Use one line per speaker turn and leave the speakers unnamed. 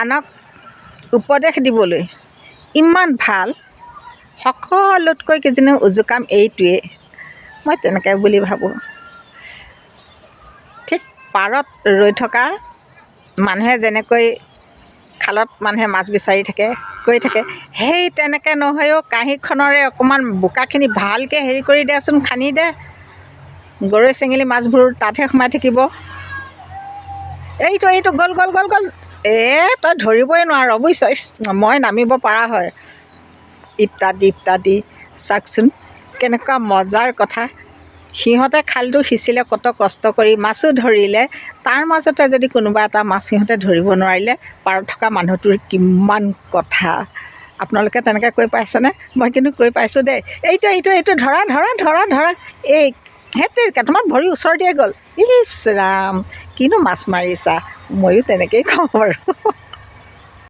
আনক উপদেশ দিবলৈ। ইমান ভাল। সকলোতকৈ কিজানি উজু কাম এইটোৱেই মই তেনেকৈ বুলি ভাবোঁ। ঠিক পাৰত ৰৈ থকা মানুহে যেনেকৈ খালত মানুহে মাছ বিচাৰি থাকে গৈ থাকে সেই তেনেকৈ নহয়ও কাঁহীখনৰে অকণমান বোকাখিনি ভালকৈ হেৰি কৰি দেচোন খান্দি দে। গৰৈ চেঙেলী মাছবোৰ তাতহে সোমাই থাকিব। এইটো এইটো গ'ল গ'ল গ'ল গ'ল। এই তই ধৰিবই নোৱাৰ ইছ মই নামিব পৰা হয়। ইত্যাদি ইত্যাদি। চাওকচোন কেনেকুৱা মজাৰ কথা। সিহঁতে খালটো সিঁচিলে কত কষ্ট কৰি মাছো ধৰিলে। তাৰ মাজতে যদি কোনোবা এটা মাছ সিহঁতে ধৰিব নোৱাৰিলে পাৰত থকা মানুহটোৰ কিমান কথা। আপোনালোকে তেনেকৈ কৈ পাইছেনে? মই কিন্তু কৈ পাইছোঁ দেই। এইটো এইটো এইটো ধৰা ধৰা ধৰা ধৰা। এই তেৰিকা তোমাৰ ভৰি ওচৰতেই গ'ল। ইছ ৰাম কিনো মাছ মাৰিছা? ময়ো তেনেকৈয়ে কওঁ বাৰু।